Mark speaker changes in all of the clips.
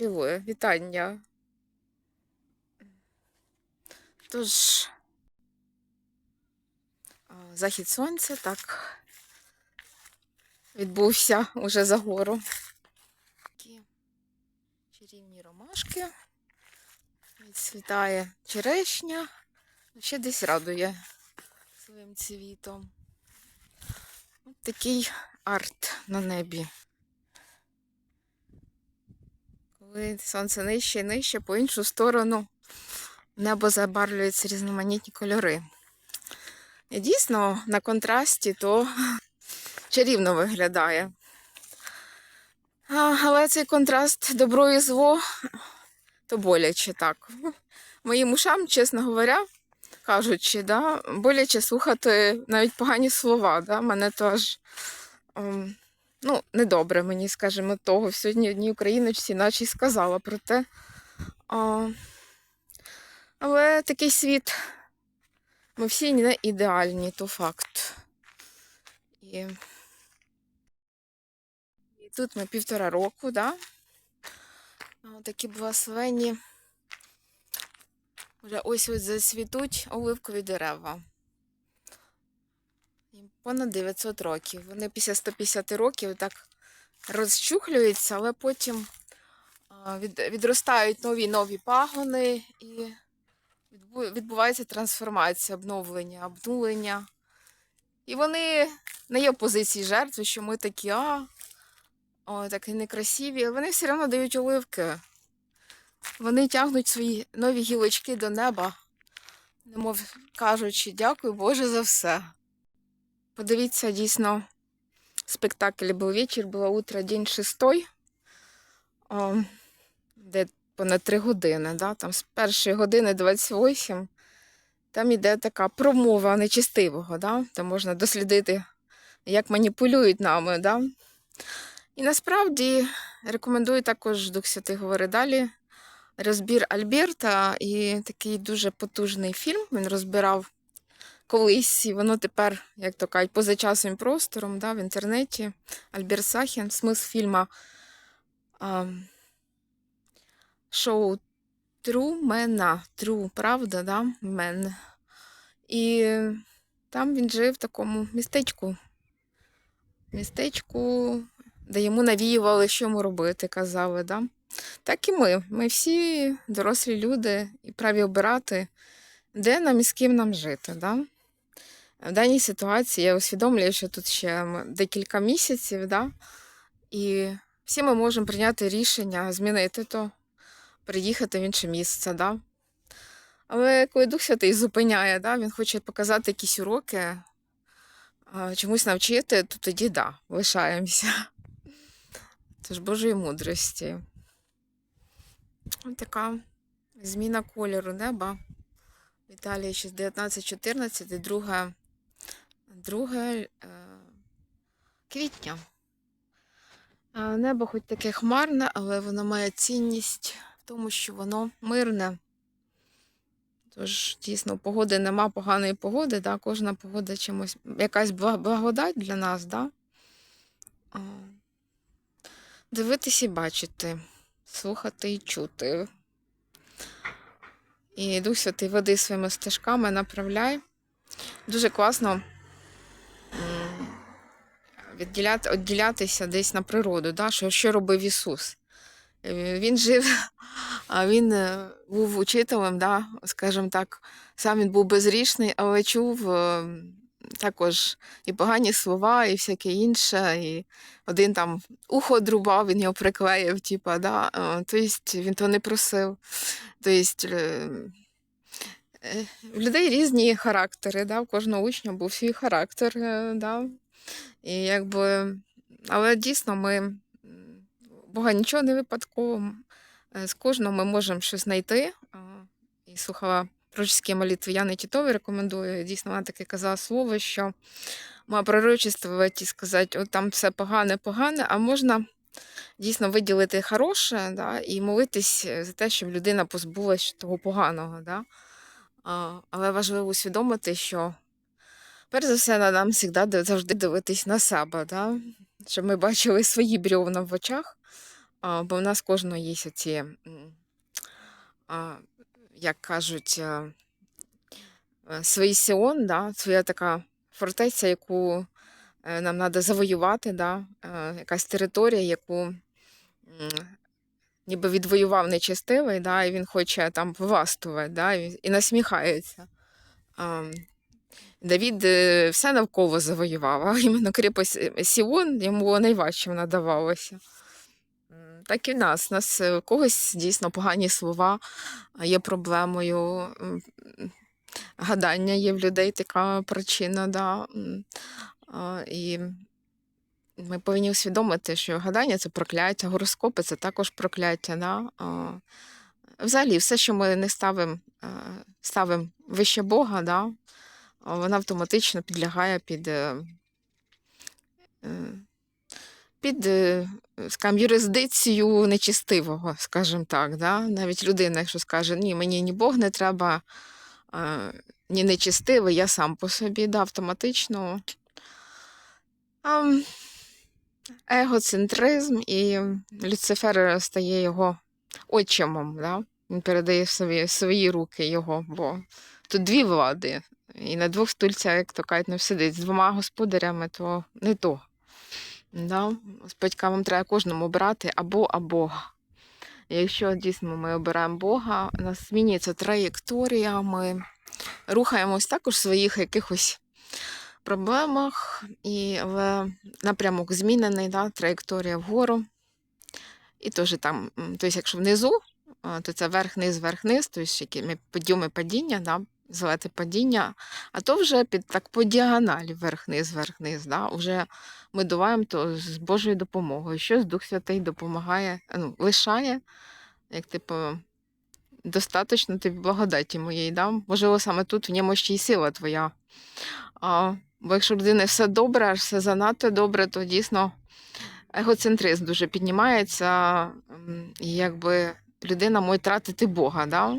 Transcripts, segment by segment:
Speaker 1: Алілуя, вітання. Тож, захід сонця так відбувся уже за гору. Такі чарівні ромашки. Відцвітає черешня. Ще десь радує своїм цвітом. Ось такий арт на небі. Коли сонце нижче і нижче, по іншу сторону небо забарвлюється різноманітні кольори. І дійсно, на контрасті то чарівно виглядає. Але цей контраст добро і зло то боляче так. Моїм ушам, чесно говоря, кажучи, да, боляче слухати навіть погані слова. Да? Мене то аж ем, ну, недобре мені, скажімо, того. Сьогодні одній україночці наче й сказала про те. А, але такий світ. Ми всі не ідеальні, то факт. І, і тут ми півтора року, да? Такі благословенні. Вже ось ось зацвітуть оливкові дерева. Їм понад 900 років. Вони після 150 років так розчухлюються, але потім відростають нові нові пагони і відбувається трансформація, обновлення, обнулення. І вони не є в позиції жертви, що ми такі, а, о, такі некрасиві, вони все одно дають оливки. Вони тягнуть свої нові гілочки до неба, немов кажучи, дякую Боже за все. Подивіться, дійсно, спектакль був вечір, було утро, день шестой, де понад три години, да? там з першої години 28, там іде така промова нечистивого, да? там можна дослідити, як маніпулюють нами. Да? І насправді рекомендую також Дух Святий говорить далі. Розбір Альберта і такий дуже потужний фільм. Він розбирав колись, і воно тепер, як то кажуть, поза часом і простором да, в інтернеті. Альберт Сахін, смисл фільму а, шоу Трумена. Тру, правда, да? Мен. І там він жив в такому містечку. Містечку, де йому навіювали, що йому робити, казали. Да? Так і ми. Ми всі дорослі люди і праві обирати, де нам і з ким нам жити. Да? В даній ситуації я усвідомлюю, що тут ще декілька місяців, да? і всі ми можемо прийняти рішення, змінити то, приїхати в інше місце. Да? Але коли Дух Святий зупиняє, да? він хоче показати якісь уроки, чомусь навчити, то тоді да, лишаємося. Тож Божої мудрості. Ось така зміна кольору неба. В Італії 1914 і друга 2 е, квітня. Е, небо хоч таке хмарне, але воно має цінність в тому, що воно мирне. Тож, дійсно, погоди нема поганої погоди, да? кожна погода чимось, якась благодать для нас, да? Е, дивитись і бачити, слухати і чути. І Дух Святий, води своїми стежками, направляй. Дуже класно відділяти, відділятися десь на природу, да? що, що робив Ісус. Е, Він жив, а він е, був учителем, да? скажімо так, сам він був безрішний, але чув е, також і погані слова, і всяке інше. І один там ухо друбав, він його приклеїв, типа, да? тобто він то не просив. Тобто, в людей різні характери, да? у кожного учня був свій характер. Да? І якби, але дійсно ми, Бога нічого не випадково. е, З кожного ми можемо щось знайти. І слухала пророчські молитви Яни Тітової, рекомендую. Дійсно, вона таке казала слово, що має пророчествувати і сказати, от там все погане, погане, а можна дійсно виділити хороше да, і молитись е, за те, щоб людина позбулась того поганого. Да? Але важливо усвідомити, що перш за все нам завжди завжди дивитись на себе, да? щоб ми бачили свої брьовна в очах, А, бо в нас кожного є ці, а, як кажуть, а, свій Сіон, да, своя така фортеця, яку е, нам треба завоювати, да, е, якась територія, яку ніби відвоював нечестивий, да, і він хоче там властвувати, да, і насміхається. А, Давід е, все навколо завоював, а іменно кріпость Сіон йому найважчим надавалося. Так і в нас. У нас у когось дійсно погані слова є проблемою. Гадання є в людей така причина, да. І ми повинні усвідомити, що гадання це прокляття, гороскопи це також прокляття. Да? Взагалі, все, що ми не ставимо ставим вище Бога, да? Вона автоматично підлягає під, е, е, під е, скажімо, юрисдикцію нечистивого, скажімо так. Да? Навіть людина, якщо скаже, ні, мені ні Бог не треба, ні нечистивий, я сам по собі, да, автоматично. Егоцентризм, і Люцифер стає його отчимом. Да? Він передає в свої руки його, бо тут дві влади. І на двох стульцях, як то кажуть, не всидить. З двома господарями, то не то. Да? Господь каже, треба кожному брати або або. Якщо дійсно ми обираємо Бога, у нас змінюється траєкторія, ми рухаємось також в своїх якихось проблемах, і в напрямок змінений, да, траєкторія вгору. І теж там, тобто, якщо внизу, то це верх-низ, верх-низ, тобто які ми підйоми падіння, да, злети падіння, а то вже під так по діагоналі верх-низ, верх-низ. Да, вже ми дуваємо то з Божою допомогою. Щось Дух Святий допомагає, ну, лишає, як типу, достаточно тобі благодаті моєї, да? можливо, саме тут в ньому ще й сила твоя. А, бо якщо в людини все добре, аж все занадто добре, то дійсно егоцентризм дуже піднімається, і якби людина може тратити Бога, да?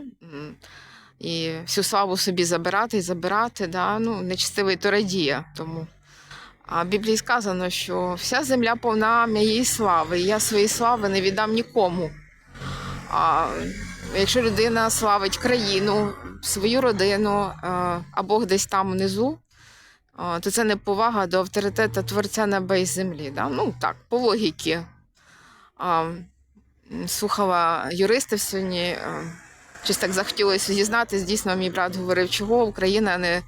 Speaker 1: І всю славу собі забирати і забирати, да? ну, нечистивий то радіє. Тому. А в Біблії сказано, що вся земля повна моєї слави, і я своєї слави не віддам нікому. А якщо людина славить країну, свою родину, е, а Бог десь там внизу, е, то це не повага до авторитету Творця неба і землі. Да? Ну так, по логіки. Слухала юристів сьогодні, е, щось так захотілося дізнатися. Дійсно, мій брат говорив, чого Україна не е,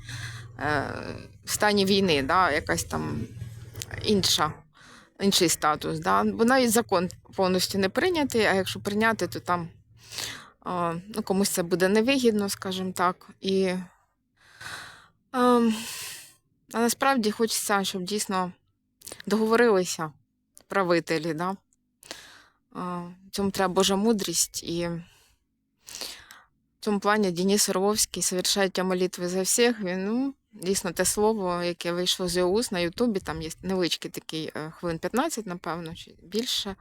Speaker 1: в стані війни, да? якась там інша, інший статус. Да? Бо навіть закон повністю не прийнятий, а якщо прийняти, то там а, ну, комусь це буде невигідно, скажімо так. І, ем, а насправді хочеться, щоб дійсно договорилися правителі. Да? А, цьому треба Божа мудрість. І цьому плані Денис Орловський совершає молитви за всіх. Він ну, дійсно те слово, яке вийшло з його уст на Ютубі, там є невеличкий такий е, хвилин 15, напевно, чи більше.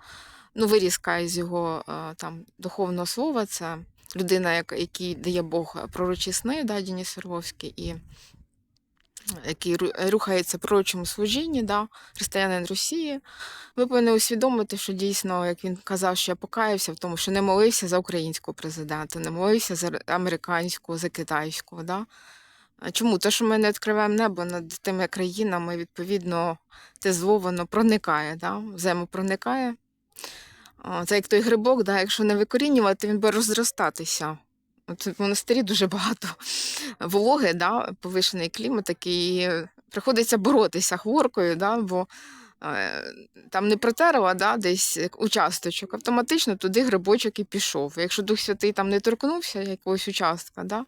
Speaker 1: Ну, вирізка із його е, там духовного слова. Це людина, як- який дає Бог пророчі сни, да, Денис Орловський, і який рухається в пророчому служінні, да, християнин Росії. Ви повинні усвідомити, що дійсно, як він казав, що я покаявся в тому, що не молився за українського президента, не молився за американського, за китайського. Да? Чому? Те, що ми не відкриваємо небо над тими країнами, відповідно, те зло воно проникає, да? в землю проникає. Це як той грибок, да? якщо не викорінювати, він буде розростатися. От в монастирі дуже багато вологи, да? повишений клімат, такий, приходиться боротися хворкою, да? бо е, там не протерла да? десь участочок, автоматично туди грибочок і пішов. Якщо Дух Святий там не торкнувся якогось участка, да?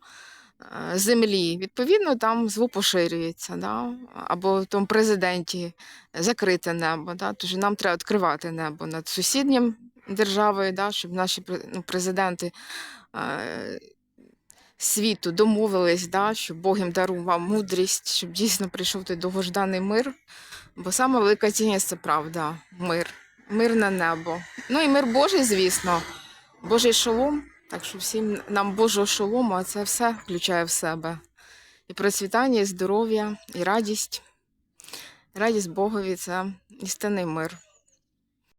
Speaker 1: е, землі, відповідно, там зло поширюється, да? або в тому президенті закрите небо. Да? Тож нам треба відкривати небо над сусіднім державою, да? щоб наші ну, президенти е, світу домовились, да? щоб Бог їм дарував мудрість, щоб дійсно прийшов той довгожданий мир. Бо саме велика цінність це правда, мир, мир на небо. Ну і мир Божий, звісно, Божий шолом. Так що всім нам Божого шолому, а це все включає в себе. І процвітання, і здоров'я, і радість. Радість Богові це істинний мир.